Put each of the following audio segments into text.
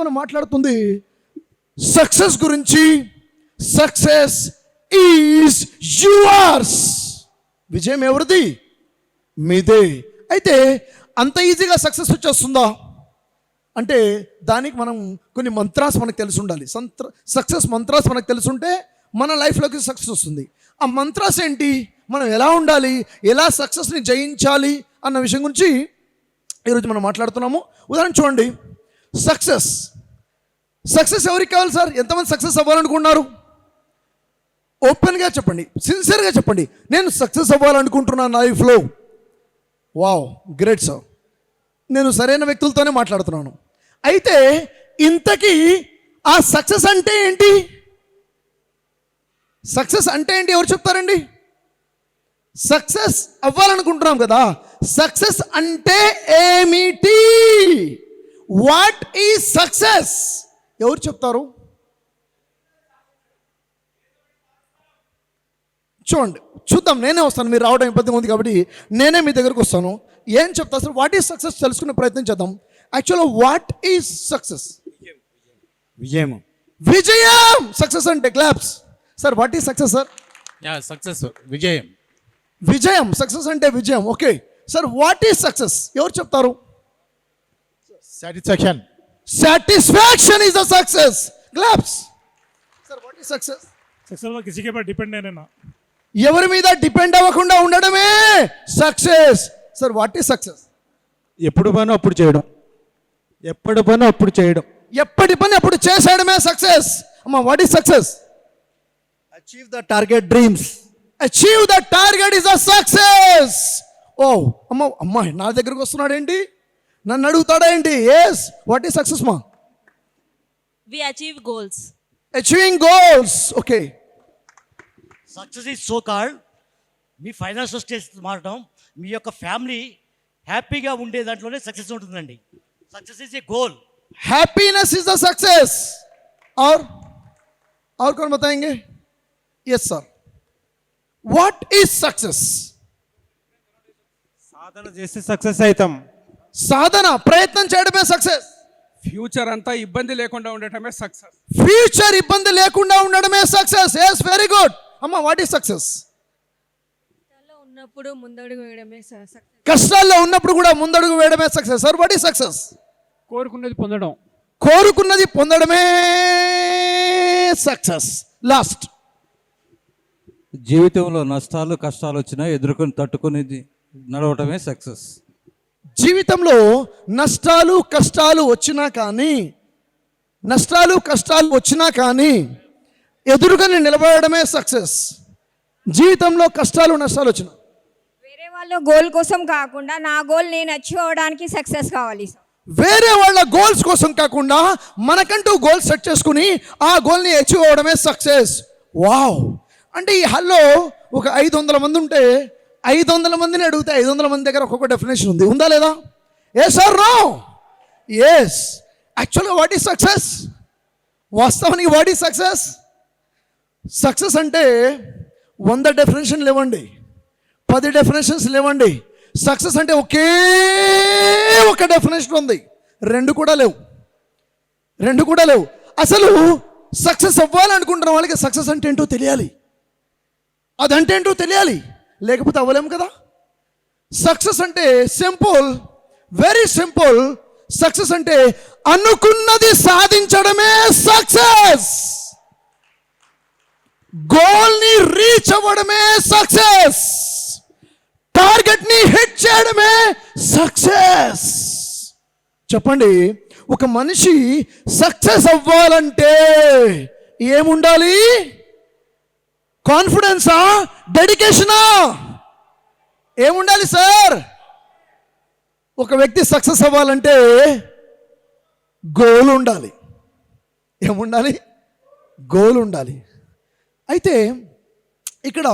మనం మాట్లాడుతుంది? సక్సెస్ గురించి సక్సెస్ ఈజ్ యువర్స్ విజయం ఎవరిది? మీదే. అయితే అంత ఈజీగా సక్సెస్ వచ్చేస్తుందా? అంటే దానికి మనం కొన్ని మంత్రాస్ మనకు తెలిసి ఉండాలి. సంత్ర సక్సెస్ మంత్రాస్ మనకు తెలుసుంటే మన లైఫ్లోకి సక్సెస్ వస్తుంది. ఆ మంత్రాస్ ఏంటి? మనం ఎలా ఉండాలి? ఎలా సక్సెస్ని జయించాలి? అన్న విషయం గురించి ఈరోజు మనం మాట్లాడుతున్నాము. ఉదాహరణ చూడండి. సక్సెస్ సక్సెస్ ఎవరికి కావాలి సార్? ఎంతమంది సక్సెస్ అవ్వాలనుకున్నారు ఓపెన్గా చెప్పండి సిన్సియర్గా చెప్పండి. నేను సక్సెస్ అవ్వాలనుకుంటున్నాను లైఫ్లో వావ్ గ్రేట్ సార్ నేను సరైన వ్యక్తులతోనే మాట్లాడుతున్నాను. అయితే ఇంతకీ ఆ సక్సెస్ అంటే ఏంటి? సక్సెస్ అంటే ఏంటి? ఎవరు చెప్తారండి? సక్సెస్ అవ్వాలనుకుంటున్నాం కదా. సక్సెస్ అంటే ఏమిటి? వాట్ ఈ సక్సెస్ ఎవరు చెప్తారు? చూడండి చూద్దాం నేనే వస్తాను మీరు రావడం ఇబ్బంది ఉంది కాబట్టి నేనే మీ దగ్గరకు వస్తాను. ఏం చెప్తా సార్ వాట్ ఈజ్ సక్సెస్ తెలుసుకునే ప్రయత్నం చేద్దాం. యాక్చువల్గా వాట్ ఈజ్ సక్సెస్ విజయం విజయం! సక్సెస్ అంటే claps sir what is success sir yeah success విజయం. విజయం సక్సెస్ అంటే విజయం. Okay sir what is success ఎవరు చెప్తారు? Satisfaction satisfaction is the success. Claps sir what is success? Success lo kisi ke par depend nahi ఎవరి మీద depend అవ్వకుండా ఉండడమే success sir what is success ఎప్పుడు పని అప్పుడు చేయడం. ఎప్పటి పని అప్పుడు చేయడం. ఎప్పటి పని అప్పుడు చేసేయడమే సక్సెస్ అమ్మ what is success achieve the target dreams achieve the target is a success ఓ అమ్మ అమ్మ నా దగ్గరకు వస్తున్నాడు ఏంటి నన్ను అడుగుతాడా ఏంటి ఎస్ వాట్ ఈస్ సక్సెస్ మా we achieve goals achieving goals okay success is so called me financial stage మారడం మీ యొక్క ఫ్యామిలీ హ్యాపీగా ఉండే దాంట్లోనే సక్సెస్ ఉంటుందండి success is a goal happiness is the success और और कौन बताएंगे yes sir what is success సాధన చేస్తే సక్సెస్ అవుతాం సాధన ప్రయత్నం చేయడమే సక్సెస్ ఫ్యూచర్ అంతా ఇబ్బంది లేకుండా ఉండటమే సక్సెస్ ఫ్యూచర్ ఇబ్బంది లేకుండా ఉండడమే సక్సెస్ ఎస్ వెరీ గుడ్ అమ్మ వాట్ ఈస్ సక్సెస్ కష్టాల్లో ఉన్నప్పుడు ముందడుగు వేయడమే సక్సెస్ కష్టాల్లో ఉన్నప్పుడు కూడా ముందడుగు వేయడమే success sir what is success కోరుకున్నది పొందడం. కోరుకున్నది పొందడమే సక్సెస్ లాస్ట్ జీవితంలో నష్టాలు కష్టాలు వచ్చినా ఎదుర్కొని తట్టుకునేది నడవటమే సక్సెస్ జీవితంలో నష్టాలు కష్టాలు వచ్చినా కానీ నష్టాలు కష్టాలు వచ్చినా కానీ ఎదురుగానే నిలబడమే సక్సెస్. జీవితంలో కష్టాలు నష్టాలు వచ్చినా. వేరే వాళ్ళ గోల్ కోసం కాకుండా నా గోల్ నేను అచీవ్ అవ్వడానికి సక్సెస్ కావాలి వేరే వాళ్ళ గోల్స్ కోసం కాకుండా మనకంటూ గోల్స్ సెట్ చేసుకుని ఆ గోల్ని అచీవ్ అవ్వడమే సక్సెస్. వావ్! అంటే ఈ హల్లో ఒక ఐదు వందల మంది ఉంటే ఐదు వందల మందిని అడిగితే ఐదు వందల మంది దగ్గర ఒక్కొక్క డెఫినేషన్ ఉంది. ఉందా లేదా? ఏ సార్ నో ఎస్ యాక్చువల్గా వాట్ ఈస్ సక్సెస్ వాస్తవానికి వాట్ ఈస్ సక్సెస్ సక్సెస్ అంటే వంద డెఫినేషన్ లేవండి. పది డెఫినేషన్స్ లేవండి. సక్సెస్ అంటే ఒకే ఒక డెఫినేషన్ ఉంది. రెండు కూడా లేవు. రెండు కూడా లేవు. అసలు సక్సెస్ అవ్వాలనుకుంటున్న వాళ్ళకి సక్సెస్ అంటే ఏంటో తెలియాలి. అదంటే ఏంటో తెలియాలి. లేకపోతే అవ్వలేము కదా? సక్సెస్ అంటే సింపుల్ వెరీ సింపుల్ సక్సెస్ అంటే అనుకున్నది సాధించడమే సక్సెస్ గోల్ని రీచ్ అవ్వడమే సక్సెస్ టార్గెట్ని హిట్ చేయడమే సక్సెస్ చెప్పండి ఒక మనిషి సక్సెస్ అవ్వాలంటే ఏముండాలి? కాన్ఫిడెన్సా డెడికేషనా ఏముండాలి సార్? ఒక వ్యక్తి సక్సెస్ అవ్వాలంటే గోల్ ఉండాలి. ఏముండాలి? గోల్ ఉండాలి. అయితే ఇక్కడ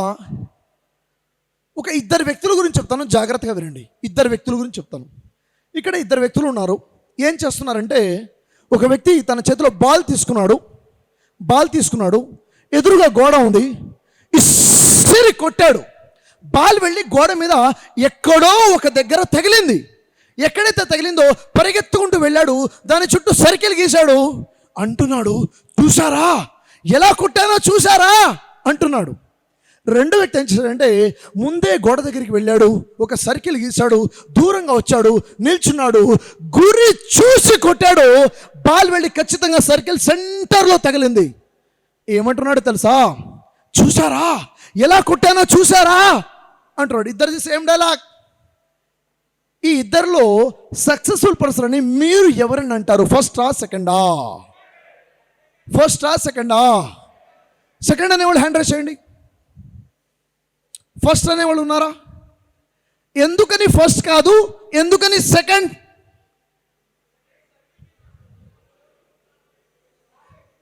ఒక ఇద్దరు వ్యక్తుల గురించి చెప్తాను. జాగ్రత్తగా వినండి. ఇద్దరు వ్యక్తుల గురించి చెప్తాను. ఇక్కడ ఇద్దరు వ్యక్తులు ఉన్నారు. ఏం చేస్తున్నారంటే ఒక వ్యక్తి తన చేతిలో బాల్ తీసుకున్నాడు. బాల్ తీసుకున్నాడు. ఎదురుగా గోడ ఉంది. ఇసిరి కొట్టాడు. బాల్ వెళ్ళి గోడ మీద ఎక్కడో ఒక దగ్గర తగిలింది. ఎక్కడైతే తగిలిందో పరిగెత్తుకుంటూ వెళ్ళాడు. దాని చుట్టూ సర్కిల్ గీశాడు. అంటున్నాడు చూసారా ఎలా కొట్టానో చూసారా అంటున్నాడు. రెండో వ్యక్తి ఏం చేశాడంటే ముందే గోడ దగ్గరికి వెళ్ళాడు. ఒక సర్కిల్ గీశాడు. దూరంగా వచ్చాడు. నిల్చున్నాడు. గురి చూసి కొట్టాడు. బాల్ వెళ్ళి ఖచ్చితంగా సర్కిల్ సెంటర్లో తగిలింది. ఏమంటున్నాడు తెలుసా? చూసారా ఎలా కొట్టానో చూసారా అంటున్నాడు. ఇద్దరిది సేమ్ డైలాగ్ ఈ ఇద్దరిలో సక్సెస్ఫుల్ పర్సన్ అని మీరు ఎవరిని అంటారు? ఫస్టా సెకండా ఫస్టా సెకండా సెకండ్ అనేవాళ్ళు హ్యాండ్ చేయండి. ఫస్ట్ అనేవాళ్ళు ఉన్నారా? ఎందుకని ఫస్ట్ కాదు ఎందుకని సెకండ్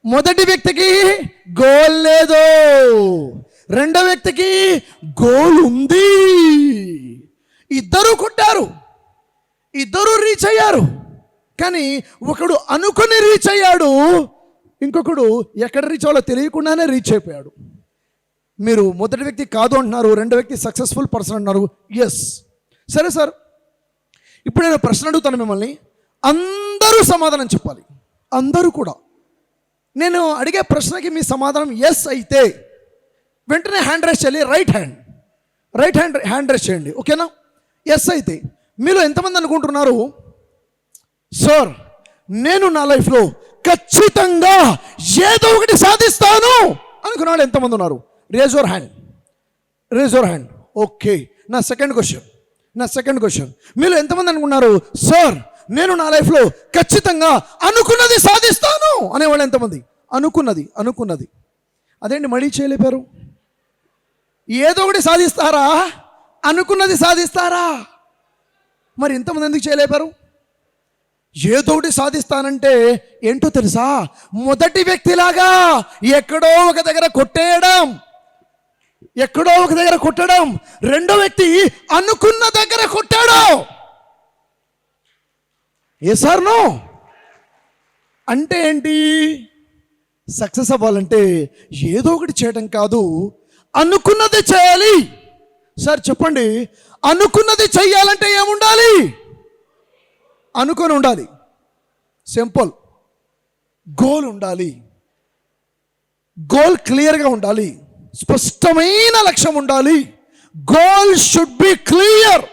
మొదటి వ్యక్తికి గోల్ లేదు రెండో వ్యక్తికి గోల్ ఉంది ఇద్దరు కొట్టారు ఇద్దరు రీచ్ అయ్యారు కానీ ఒకడు అనుకుని రీచ్ అయ్యాడు ఇంకొకడు ఎక్కడ రీచ్ అవ్వాలో తెలియకుండానే రీచ్ అయిపోయాడు. మీరు మొదటి వ్యక్తి కాదు అంటున్నారు రెండో వ్యక్తి సక్సెస్ఫుల్ పర్సన్ అంటున్నారు. ఎస్ సరే సార్ ఇప్పుడు నేను ప్రశ్న అడుగుతాను మిమ్మల్ని. అందరూ సమాధానం చెప్పాలి. అందరూ కూడా. నేను అడిగే ప్రశ్నకి మీ సమాధానం ఎస్ అయితే వెంటనే హ్యాండ్ రైస్ చేయాలి right hand right hand hand raise చేయండి. ఓకేనా ఎస్ అయితే మీలో ఎంతమంది అనుకుంటున్నారు? సార్ నేను నా లైఫ్లో ఖచ్చితంగా ఏదో ఒకటి సాధిస్తాను అనుకున్న వాళ్ళు ఎంతమంది ఉన్నారు? Raise your hand raise your hand okay నా సెకండ్ క్వశ్చన్ నా సెకండ్ క్వశ్చన్ మీరు ఎంతమంది అనుకున్నారు? సార్ నేను నా లైఫ్లో ఖచ్చితంగా అనుకున్నది సాధిస్తాను అనేవాళ్ళు ఎంతమంది? అనుకున్నది అనుకున్నది. అదేంటి మళ్ళీ చేయలేపారు? ఏదో ఒకటి సాధిస్తారా? అనుకున్నది సాధిస్తారా? మరి ఇంతమంది ఎందుకు చేయలేపారు? ఏదో ఒకటి సాధిస్తానంటే ఏంటో తెలుసా? మొదటి వ్యక్తిలాగా ఎక్కడో ఒక దగ్గర కొట్టేయడం. ఎక్కడో ఒక దగ్గర కొట్టడం. రెండో వ్యక్తి అనుకున్న దగ్గర కొట్టాడు. ఏ సార్ నో? అంటే ఏంటి? సక్సెస్ అవ్వాలంటే ఏదో ఒకటి చేయడం కాదు. అనుకున్నది చేయాలి. సార్ చెప్పండి. అనుకున్నది చెయ్యాలంటే ఏముండాలి? అనుకొని ఉండాలి. సింపుల్ గోల్ ఉండాలి. గోల్ క్లియర్గా ఉండాలి. స్పష్టమైన లక్ష్యం ఉండాలి. Goal should be clear